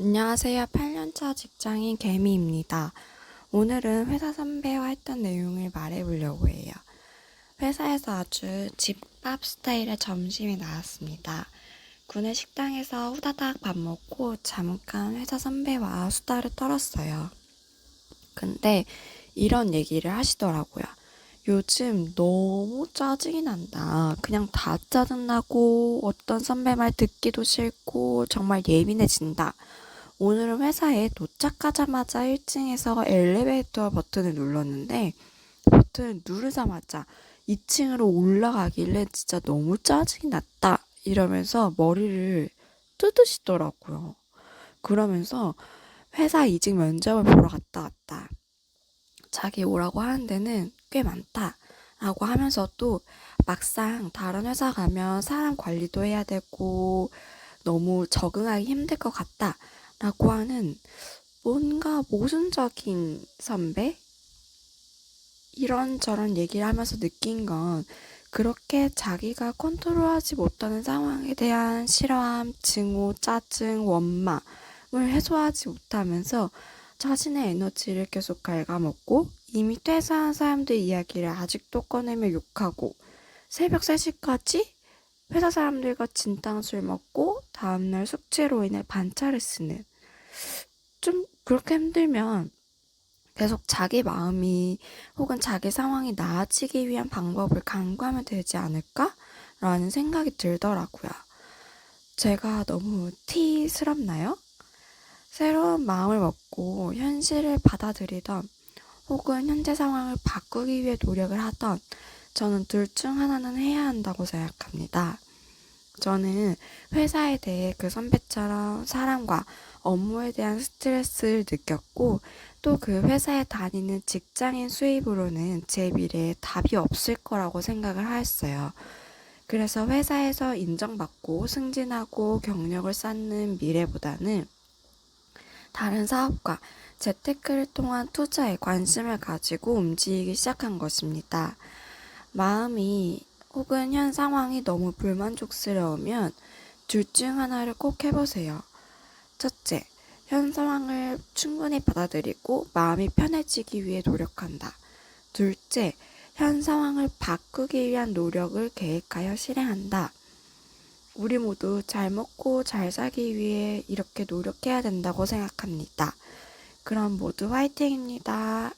안녕하세요. 8년차 직장인 개미입니다. 오늘은 회사 선배와 했던 내용을 말해보려고 해요. 회사에서 아주 집밥 스타일의 점심이 나왔습니다. 구내 식당에서 후다닥 밥 먹고 잠깐 회사 선배와 수다를 떨었어요. 근데 이런 얘기를 하시더라고요. 요즘 너무 짜증이 난다. 그냥 다 짜증나고 어떤 선배 말 듣기도 싫고 정말 예민해진다. 오늘은 회사에 도착하자마자 1층에서 엘리베이터 버튼을 눌렀는데 버튼을 누르자마자 2층으로 올라가길래 진짜 너무 짜증이 났다. 이러면서 머리를 뜯으시더라고요. 그러면서 회사 이직 면접을 보러 갔다 왔다. 자기 오라고 하는 데는 꽤 많다. 라고 하면서도 막상 다른 회사 가면 사람 관리도 해야 되고 너무 적응하기 힘들 것 같다. 라고 하는 뭔가 모순적인 선배? 이런저런 얘기를 하면서 느낀 건 그렇게 자기가 컨트롤하지 못하는 상황에 대한 싫어함, 증오, 짜증, 원망을 해소하지 못하면서 자신의 에너지를 계속 갉아먹고 이미 퇴사한 사람들 이야기를 아직도 꺼내며 욕하고 새벽 3시까지 회사 사람들과 진탕 술 먹고 다음날 숙제로 인해 반차를 쓰는 좀 그렇게 힘들면 계속 자기 마음이 혹은 자기 상황이 나아지기 위한 방법을 강구하면 되지 않을까? 라는 생각이 들더라고요. 제가 너무 티스럽나요? 새로운 마음을 먹고 현실을 받아들이던 혹은 현재 상황을 바꾸기 위해 노력을 하던 저는 둘 중 하나는 해야 한다고 생각합니다. 저는 회사에 대해 그 선배처럼 사람과 업무에 대한 스트레스를 느꼈고 또 그 회사에 다니는 직장인 수입으로는 제 미래에 답이 없을 거라고 생각을 하였어요. 그래서 회사에서 인정받고 승진하고 경력을 쌓는 미래보다는 다른 사업과 재테크를 통한 투자에 관심을 가지고 움직이기 시작한 것입니다. 마음이 혹은 현 상황이 너무 불만족스러우면 둘 중 하나를 꼭 해보세요. 첫째, 현 상황을 충분히 받아들이고 마음이 편해지기 위해 노력한다. 둘째, 현 상황을 바꾸기 위한 노력을 계획하여 실행한다. 우리 모두 잘 먹고 잘 살기 위해 이렇게 노력해야 된다고 생각합니다. 그럼 모두 화이팅입니다.